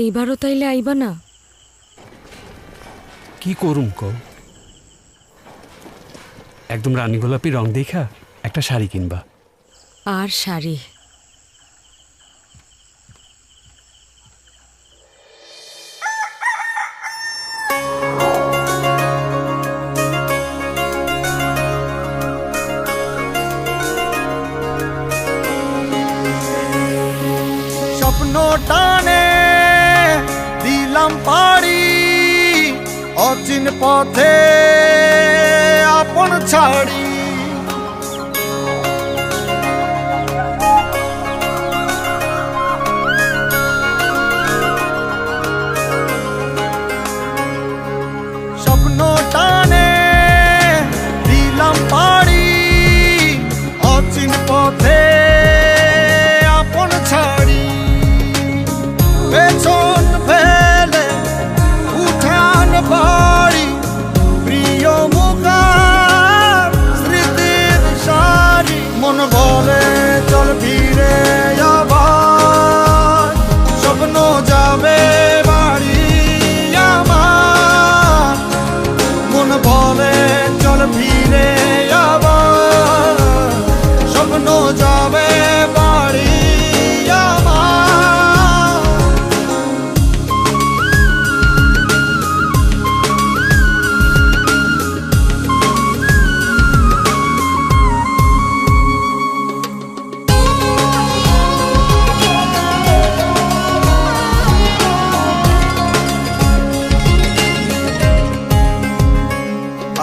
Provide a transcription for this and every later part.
এইবারও তাইলে আইবা না? কি করুম ক? একদম রানী গোলাপি রং দেখা একটা শাড়ি কিনবা। আর শাড়ি? স্বপ্ন টানে দিলাম পাড়ি অচিন পথে আপন ছাড়ি। পথে আপন ছাড়ি। পেছন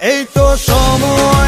এই তো সময়